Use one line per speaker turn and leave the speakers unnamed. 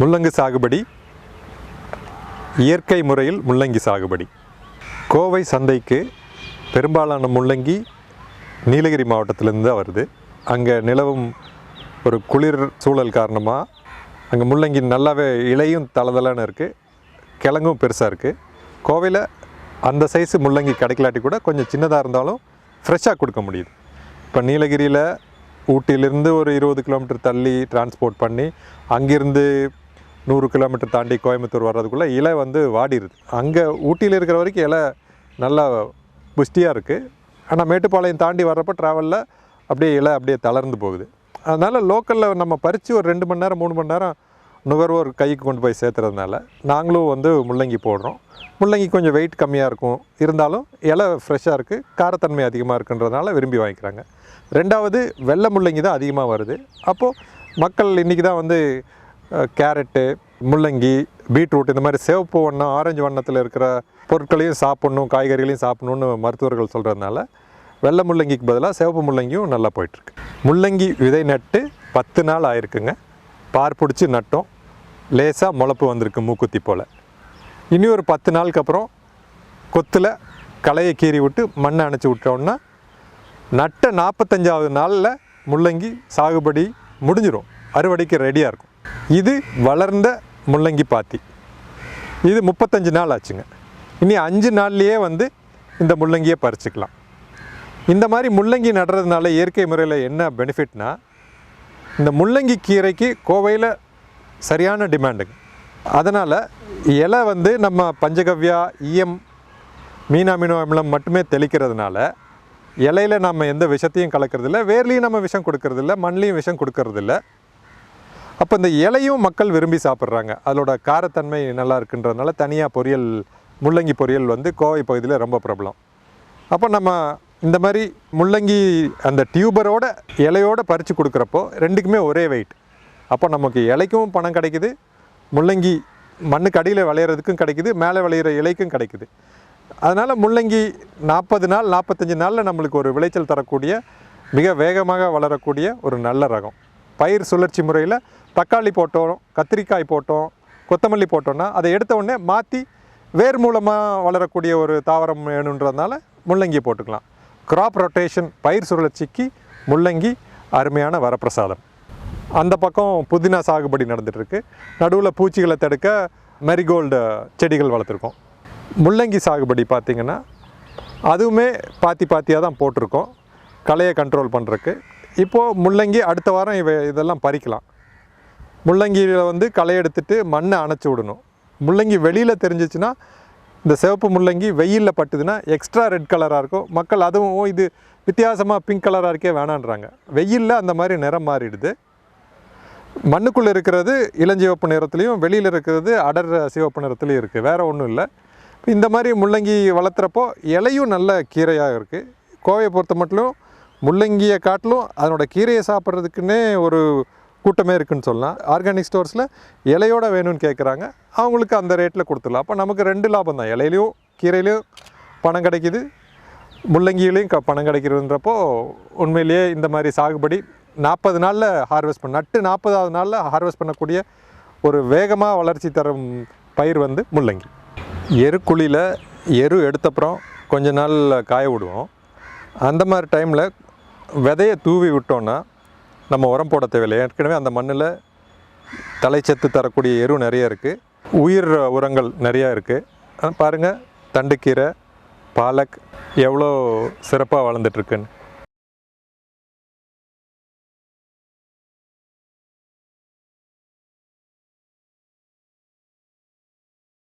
முள்ளங்கி சாகுபடி. இயற்கை முறையில் முள்ளங்கி சாகுபடி. கோவை சந்தைக்கு பெரும்பாலான முள்ளங்கி நீலகிரி மாவட்டத்திலேருந்து தான் வருது. அங்கே நிலவும் ஒரு குளிர் சூழல் காரணமாக அங்கே முள்ளங்கி நல்லாவே இலையும் தளதளன்னு இருக்குது கிழங்கும் பெருசாக இருக்குது கோவையில் அந்த சைஸு முள்ளங்கி கிடைக்கலாட்டி கூட கொஞ்சம் சின்னதாக இருந்தாலும் ஃப்ரெஷ்ஷாக கொடுக்க முடியுது. இப்போ நீலகிரியில் ஊட்டியிலேருந்து ஒரு இருபது கிலோமீட்டர் தள்ளி டிரான்ஸ்போர்ட் பண்ணி அங்கேருந்து நூறு கிலோமீட்டர் தாண்டி கோயம்புத்தூர் வர்றதுக்குள்ளே இலை வந்து வாடிடுது அங்கே ஊட்டியில் இருக்கிற வரைக்கும் இலை நல்லா புஷ்டியாக இருக்குது ஆனால் மேட்டுப்பாளையம் தாண்டி வர்றப்போ ட்ராவலில் அப்படியே இலை அப்படியே தளர்ந்து போகுது. அதனால் லோக்கலில் நம்ம பறித்து ஒரு ரெண்டு மணி நேரம் மூணு மணி நேரம் நுகர்வோர் கைக்கு கொண்டு போய் சேர்த்துறதுனால நாங்களும் வந்து முள்ளங்கி போடுறோம். முள்ளங்கி கொஞ்சம் வெயிட் கம்மியாக இருக்கும். இருந்தாலும் இலை ஃப்ரெஷ்ஷாக இருக்குது காரத்தன்மை அதிகமாக இருக்குன்றதுனால விரும்பி வாங்கிக்கிறாங்க. ரெண்டாவது வெள்ளை முள்ளங்கி தான் அதிகமாக வருது. அப்போது மக்கள் இன்றைக்கி தான் வந்து கேரட்டு முள்ளங்கி பீட்ரூட் இந்த மாதிரி சிவப்பு வண்ணம் ஆரஞ்சு வண்ணத்தில் இருக்கிற பொருட்களையும் சாப்பிட்ணும் காய்கறிகளையும் சாப்பிட்ணுன்னு மருத்துவர்கள் சொல்கிறதுனால வெள்ளை முள்ளங்கிக்கு பதிலாக சிவப்பு முள்ளங்கியும் நல்லா போயிட்டுருக்கு. முள்ளங்கி விதை நட்டு பத்து நாள் ஆயிருக்குங்க. பார் பிடிச்சி நட்டோம். லேசாக முளப்பு வந்திருக்கு மூக்குத்தி போல். இனி ஒரு பத்து நாளுக்கு அப்புறம் கொத்தில் களையை கீறி விட்டு மண்ணை அணைச்சி விட்டோம்னா நட்ட நாற்பத்தஞ்சாவது நாளில் முள்ளங்கி சாகுபடி முடிஞ்சிடும் அறுவடைக்கு ரெடியாக இருக்கும். இது வளர்ந்த முள்ளங்கி பாத்தி. இது முப்பத்தஞ்சு நாள் ஆச்சுங்க. இனி அஞ்சு நாள்லேயே வந்து இந்த முள்ளங்கியை பறிச்சுக்கலாம். இந்த மாதிரி முள்ளங்கி நடுறதுனால இயற்கை முறையில் என்ன பெனிஃபிட்னா இந்த முள்ளங்கி கீரைக்கு கோவையில் சரியான டிமாண்டுங்க அதனால் இலை வந்து நம்ம பஞ்சகவ்யா ஈயம் மீனாமினோ அமிலம் மட்டுமே தெளிக்கிறதுனால இலையில நம்ம எந்த விஷத்தையும் கலக்கிறதில்ல வேர்லேயும் நம்ம விஷம் கொடுக்கறதில்ல மண்லேயும் விஷம் கொடுக்கறதில்ல. அப்போ இந்த இலையும் மக்கள் விரும்பி சாப்பிட்றாங்க. அதோட காரத்தன்மை நல்லா இருக்குன்றதுனால தனியாக பொரியல் முள்ளங்கி பொரியல் வந்து கோவை பகுதியில் ரொம்ப பிரபலம். அப்போ நம்ம இந்த மாதிரி முள்ளங்கி அந்த டியூபரோட இலையோட பறித்து கொடுக்குறப்போ ரெண்டுக்குமே ஒரே வெயிட் அப்போ நமக்கு இலைக்கும் பணம் கிடைக்குது முள்ளங்கி மண்ணுக்கு அடியில் விளையிறதுக்கும் கிடைக்குது மேலே விளையிற இலைக்கும் கிடைக்குது. அதனால் முள்ளங்கி நாற்பது நாள் நாற்பத்தஞ்சு நாளில் நம்மளுக்கு ஒரு விளைச்சல் தரக்கூடிய மிக வேகமாக வளரக்கூடிய ஒரு நல்ல ரகம். பயிர் சுழற்சி முறையில் தக்காளி போட்டோம் கத்திரிக்காய் போட்டோம் கொத்தமல்லி போட்டோம்னா அதை எடுத்த உடனே மாற்றி வேர் மூலமாக வளரக்கூடிய ஒரு தாவரம் வேணுன்றதுனால முள்ளங்கி போட்டுக்கலாம். கிராப் ரொட்டேஷன் பயிர் சுழற்சிக்கு முள்ளங்கி அருமையான வரப்பிரசாதம். அந்த பக்கம் புதினா சாகுபடி நடந்துகிட்ருக்கு நடுவில் பூச்சிகளை தடுக்க மெரிகோல்டு செடிகள் வளர்த்துருக்கோம். முள்ளங்கி சாகுபடி பார்த்திங்கன்னா அதுவுமே பாத்தி பாத்தியாக தான் போட்டிருக்கோம். களையை கண்ட்ரோல் பண்ணுறக்கு இப்போது முள்ளங்கி அடுத்த வாரம் இவ இதெல்லாம் பறிக்கலாம். முள்ளங்கியில் வந்து களை எடுத்துட்டு மண்ணை அணைச்சி விடணும். முள்ளங்கி வெளியில் தெரிஞ்சிச்சுன்னா இந்த சிவப்பு முள்ளங்கி வெயிலில் பட்டுதுன்னா எக்ஸ்ட்ரா ரெட் கலராக இருக்கும். மக்கள் அதுவும் "ஓ, இது வித்தியாசமாக பிங்க் கலராக இருக்கே வேணான்றாங்க. வெயிலில் அந்த மாதிரி நிறம் மாறிடுது. மண்ணுக்குள்ளே இருக்கிறது இளஞ்சிவப்பு நிறத்துலையும் வெளியில் இருக்கிறது அடர் சிவப்பு நிறத்துலையும் இருக்குது வேறு ஒன்றும் இல்லை. இந்த மாதிரி முள்ளங்கி வளர்த்துறப்போ இலையும் நல்ல கீரையாக இருக்குது கோவையை பொறுத்த மட்டும் முள்ளங்கியை காட்டிலும் அதனோட கீரையை சாப்பிட்றதுக்குன்னே ஒரு கூட்டமே இருக்குன்னு சொல்லலாம். ஆர்கானிக் ஸ்டோர்ஸில் இலையோட வேணும்னு கேட்குறாங்க அவங்களுக்கு அந்த ரேட்டில் கொடுத்துடலாம். அப்போ நமக்கு ரெண்டு லாபம் தான். இலையிலையும் கீரையிலையும் பணம் கிடைக்கிது. முள்ளங்கியிலையும் க பணம் கிடைக்கிறதுன்றப்போ உண்மையிலேயே இந்த மாதிரி சாகுபடி நாற்பது நாளில் ஹார்வெஸ்ட் பண்ண நட்டு நாற்பதாவது நாளில் ஹார்வெஸ்ட் பண்ணக்கூடிய ஒரு வேகமாக வளர்ச்சி தரும் பயிர் வந்து முள்ளங்கி. எருக்குழியில் எரு எடுத்தப்புறம் கொஞ்ச நாள் காய விடுவோம். அந்த மாதிரி டைமில் விதையை தூவி விட்டோன்னா நம்ம உரம் போட தேவையில்லை. ஏற்கனவே அந்த மண்ணில் தலைச்சத்து தரக்கூடிய எரு நிறைய இருக்குது உயிர் உரங்கள் நிறையா இருக்குது பாருங்கள் தண்டுக்கீரை பாலக் எவ்வளோ சிறப்பாக வளர்ந்துட்டுருக்குன்னு